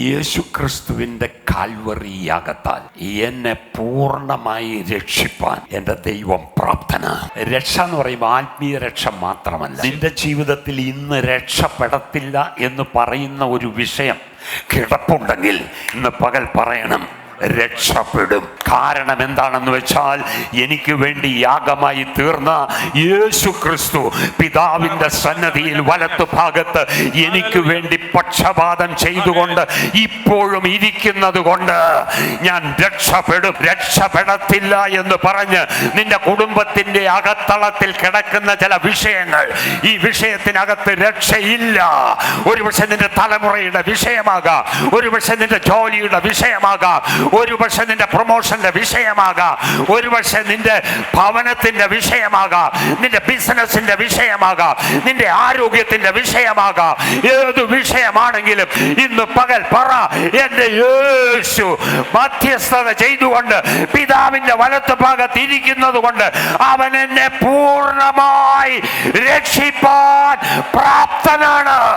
യേശുക്രിസ്തുവിന്റെ കാൽവറി യാഗത്താൽ എന്നെ പൂർണമായി രക്ഷിപ്പാൻ എന്റെ ദൈവം പ്രാപ്തന. രക്ഷ എന്ന് പറയുമ്പോൾ ആത്മീയ രക്ഷ മാത്രമല്ല. നിന്റെ ജീവിതത്തിൽ ഇന്ന് രക്ഷപ്പെടത്തില്ല എന്ന് പറയുന്ന ഒരു വിഷയം കിടപ്പുണ്ടെങ്കിൽ ഇന്ന് പകൽ പറയണം. രക്ഷപ്പെടും. കാരണം എന്താണെന്ന് വെച്ചാൽ എനിക്ക് വേണ്ടി യാഗമായി തീർന്ന യേശു ക്രിസ്തു പിതാവിന്റെ സന്നദ്ധിയിൽ വലത്ത് ഭാഗത്ത് എനിക്ക് വേണ്ടി പക്ഷപാതം ചെയ്തുകൊണ്ട് ഇപ്പോഴും ഇരിക്കുന്നത് കൊണ്ട് ഞാൻ രക്ഷപ്പെടും. രക്ഷപ്പെടത്തില്ല എന്ന് പറഞ്ഞ് നിന്റെ കുടുംബത്തിന്റെ അകത്തളത്തിൽ കിടക്കുന്ന ചില വിഷയങ്ങൾ. ഈ വിഷയത്തിനകത്ത് രക്ഷയില്ല. ഒരുപക്ഷെ നിന്റെ തലമുറയുടെ വിഷയമാകാം. ഒരുപക്ഷെ നിന്റെ ജോലിയുടെ വിഷയമാകാം. ഒരുപക്ഷെ നിന്റെ പ്രൊമോഷന്റെ വിഷയമാകാം. ഒരുപക്ഷെ നിന്റെ ഭവനത്തിന്റെ വിഷയമാകാം. നിന്റെ ബിസിനസിന്റെ വിഷയമാകാം. നിന്റെ ആരോഗ്യത്തിന്റെ വിഷയമാകാം. ഏത് വിഷയമാണെങ്കിലും ഇന്ന് പകൽ പറ എന്റെ യേശു മധ്യസ്ഥത ചെയ്തുകൊണ്ട് പിതാവിന്റെ വലത്ത് ഭാഗത്ത് ഇരിക്കുന്നത് കൊണ്ട് അവൻ എന്നെ പൂർണമായി രക്ഷിപ്പാൻ പ്രാപ്തനാണ്.